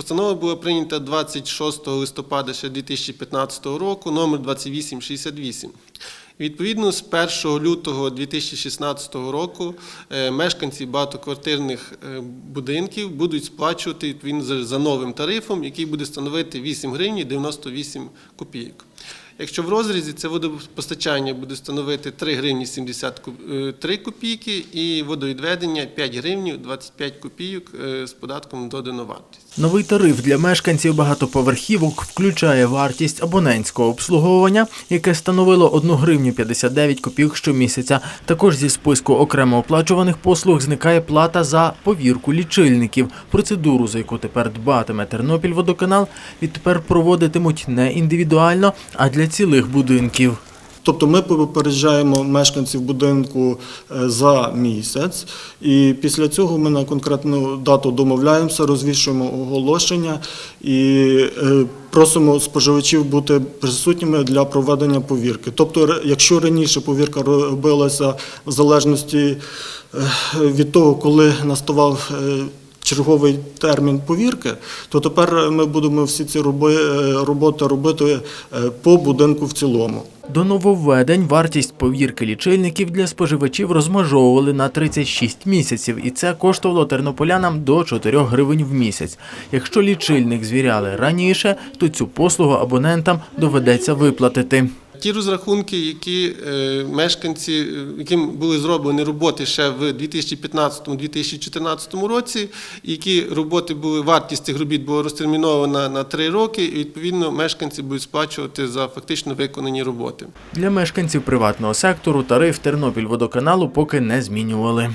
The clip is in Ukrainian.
Постанова була прийнята 26 листопада ще 2015 року, номер 2868. Відповідно, з 1 лютого 2016 року е, мешканці багатоквартирних е, будинків будуть сплачувати він за новим тарифом, який буде становити 8 гривень 98 копійок. Якщо в розрізі це водопостачання буде становити 3 гривні 73 копійки і водовідведення 5 гривень 25 копійок е, з податком додану вартість. Новий тариф для мешканців багатоповерхівок включає вартість абонентського обслуговування, яке становило 1 гривню 59 копійок щомісяця. Також зі списку окремо оплачуваних послуг зникає плата за повірку лічильників. Процедуру, за яку тепер дбатиме Тернопільводоканал, відтепер проводитимуть не індивідуально, а для цілих будинків. Тобто ми попереджаємо мешканців будинку е, за місяць, і після цього ми на конкретну дату домовляємося, розвішуємо оголошення і е, просимо споживачів бути присутніми для проведення повірки. Тобто, якщо раніше повірка робилася в залежності е, від того, коли наставав черговий термін повірки, то тепер ми будемо всі ці е, роботи робити е, по будинку в цілому. До нововведень вартість повірки лічильників для споживачів розмежовували на 36 місяців, і це коштувало тернополянам до 4 гривень в місяць. Якщо лічильник звіряли раніше, то цю послугу абонентам доведеться виплатити. Ті розрахунки, які е, мешканці, е, яким були зроблені роботи ще в 2015-2014 році, які роботи були, вартість цих робіт була розтермінована на 3 роки, і відповідно мешканці будуть сплачувати за фактично виконані роботи. Для мешканців приватного сектору тариф Тернопільводоканалу поки не змінювали.